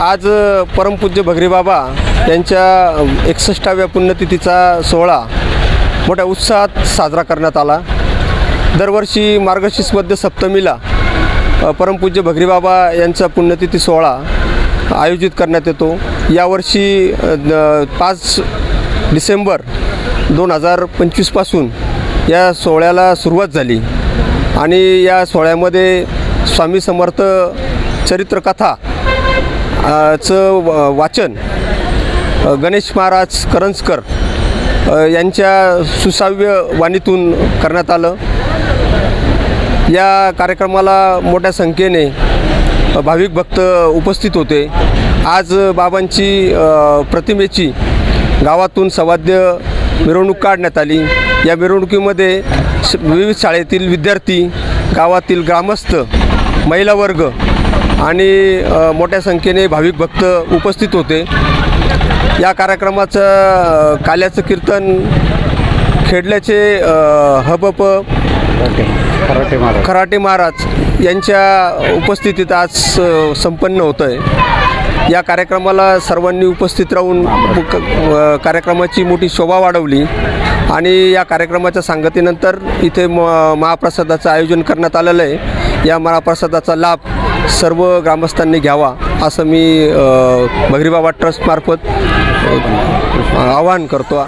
आज परमपूज्य भगरीबाबा यांच्या एकसष्टाव्या पुण्यतिथीचा सोहळा मोठ्या उत्साहात साजरा करण्यात आला. दरवर्षी मार्गशीर्ष मध्य सप्तमीला परमपूज्य भगरीबाबा यांचा पुण्यतिथी सोहळा आयोजित करण्यात येतो. यावर्षी पाच डिसेंबर दोन हजार पंचवीसपासून या सोहळ्याला सुरुवात झाली आणि या सोहळ्यामध्ये स्वामी समर्थ चरित्रकथा चं व- वाचन गणेश महाराज करंजकर यांच्या सुसाव्य वाणीतून करण्यात आलं. या कार्यक्रमाला मोठ्या संख्येने भाविक भक्त उपस्थित होते. आज बाबांची प्रतिमेची गावातून सवाद्य मिरवणूक काढण्यात आली. या मिरवणुकीमध्ये श- विविध शाळेतील विद्यार्थी गावातील ग्रामस्थ महिला वर्ग आणि मोठ्या संख्येने भाविक भक्त उपस्थित होते. या कार्यक्रमाचं काल्याचं कीर्तन खेडल्याचे हबप कराटे महाराज. खराटे महाराज यांच्या उपस्थितीत आज संपन्न होतं आहे या कार्यक्रमाला सर्वांनी उपस्थित राहून कार्यक्रमाची मोठी शोभा वाढवली आणि या कार्यक्रमाच्या सांगतीनंतर इथे म महाप्रसादाचं आयोजन करण्यात आलेलं आहे. या महाप्रसादाचा लाभ सर्व ग्रामस्थांनी घ्यावा असं मी भगरीबाबा ट्रस्टमार्फत आवाहन करतो.